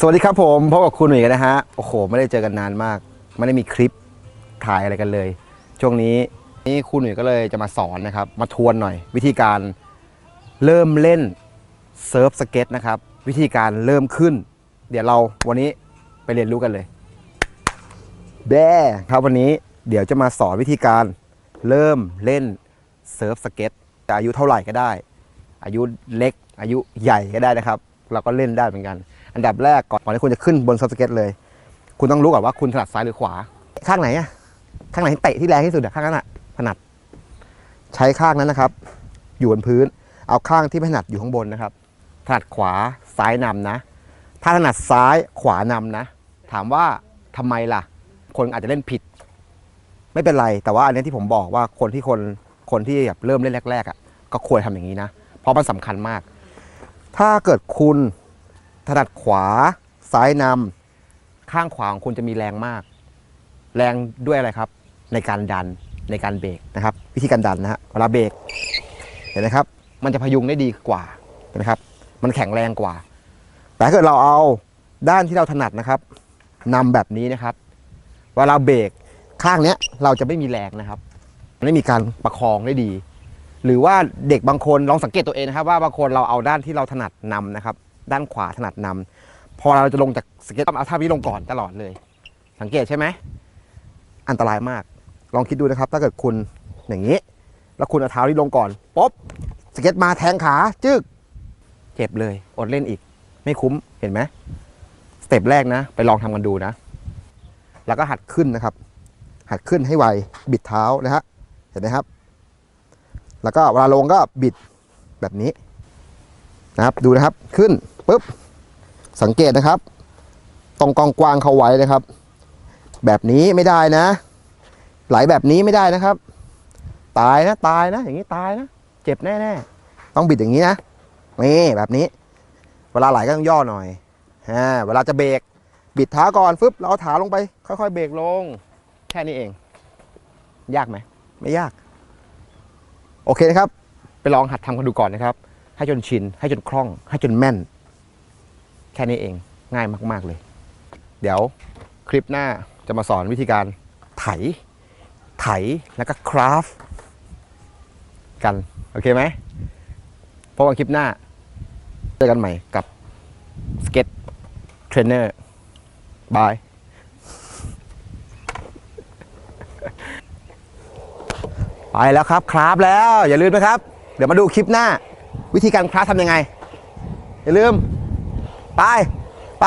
สวัสดีครับผมพบกับคุณหนุ่ยกันนะฮะโอ้โห ไม่ได้เจอกันนานมาก ไม่ได้มีคลิปถ่ายอะไรกันเลย ช่วงนี้นี่คุณหนุ่ยก็เลยจะมาสอนนะครับ มาทวนหน่อย วิธีการเริ่มเล่นเซิร์ฟสเก็ตนะครับ วิธีการเริ่มขึ้น เดี๋ยวเราวันนี้ไปเรียนรู้กันเลย แบ้ครับวันนี้เดี๋ยวจะมาสอนวิธีการเริ่มเล่นเซิร์ฟสเก็ตจะอายุเท่าไหร่ก็ได้ อายุเล็กอายุใหญ่ก็ได้นะครับ เราก็เล่นได้เหมือนกัน อันดับแรกก่อนก่อนที่คุณจะขึ้นบนซิร์ฟสเก็ตเลย คุณต้องรู้ก่อนว่าคุณถนัดซ้ายหรือขวา ข้างไหนอะข้างไหนที่เตะที่แรงที่สุดอะข้างนั้นอะถนัด ใช้ข้างนั้นนะครับ อยู่บนพื้น เอาข้างที่ไม่ถนัดอยู่ข้างบนนะครับ ถนัดขวาซ้ายนำนะ ถ้าถนัดซ้ายขวานำนะ ถามว่าทำไมล่ะ คนอาจจะเล่นผิด ไม่เป็นไรแต่ว่าอันนี้ที่ผมบอกว่าคนที่คนคนที่แบบเริ่มเล่นแรกๆอะก็ควรทำอย่างนี้นะ เพราะมันสำคัญมาก ถ้าเกิดคุณ ถนัดขวา ซ้ายนำข้างขวาของคุณจะมีแรงมาก แรงด้วยอะไรครับ ในการดันในการเบรกนะครับ วิธีการดันนะฮะเวลาเบรกเห็นไหมครับ มันจะพยุงได้ดีกว่าเห็นไหมครับ มันแข็งแรงกว่า แต่ถ้าเกิดเราเอาด้านที่เราถนัดนะครับนำแบบนี้นะครับ เวลาเบรกข้างเนี้ยเราจะไม่มีแรงนะครับไม่มีการประคองได้ดี หรือว่าเด็กบางคนลองสังเกตตัวเองนะครับ ว่าบางคนเราเอาด้านที่เราถนัดนำนะครับ ด้านขวาถนัดนำพอเราจะลงจากสเก็ตเอาท่านี้ลงก่อนตลอดเลย สังเกตใช่ไหมอันตรายมาก ลองคิดดูนะครับ ถ้าเกิดคุณอย่างนี้ แล้วคุณเอาเท้านี้ลงก่อนป๊บสเก็ตมาแทงขาจึกเจ็บเลยอดเล่นอีก ไม่คุ้มเห็นไหมสเต็ปแรกนะ ไปลองทำกันดูนะ แล้วก็หัดขึ้นนะครับ หัดขึ้นให้ไวบิดเท้านะฮะเห็นไหมครับ แล้วก็เวลาลงก็บิดแบบนี้นะครับดูนะครับขึ้น ปุ๊บสังเกตนะครับ ตรงกองกวางเขาไว้นะครับ แบบนี้ไม่ได้นะ ไหลแบบนี้ไม่ได้นะครับ ตายนะตายนะ อย่างนี้ตายนะ เจ็บแน่ๆต้องบิดอย่างนี้นะนี่แบบนี้ เวลาไหลก็ต้องย่อหน่อยอ่าเวลาจะเบรกบิดเท้าก่อนฟึบเราเอาขาลงไป ค่อยๆ เบรกลง แค่นี้เอง ยากไหมไม่ยาก โอเคนะครับ ไปลองหัดทำกันดูก่อนนะครับ ให้จนชิน ให้จนคล่อง ให้จนแม่น แค่นี้เองง่ายมาก ๆเลย เดี๋ยวคลิปหน้าจะมาสอนวิธีการไถ ไถแล้วก็คราฟกัน โอเคไหมพบกันคลิปหน้าเจอกันใหม่กับสเก็ตเทรนเนอร์บายไปแล้วครับคราฟแล้วอย่าลืมนะครับ เดี๋ยวมาดูคลิปหน้า วิธีการคราฟทำยังไง อย่าลืม ไป ไป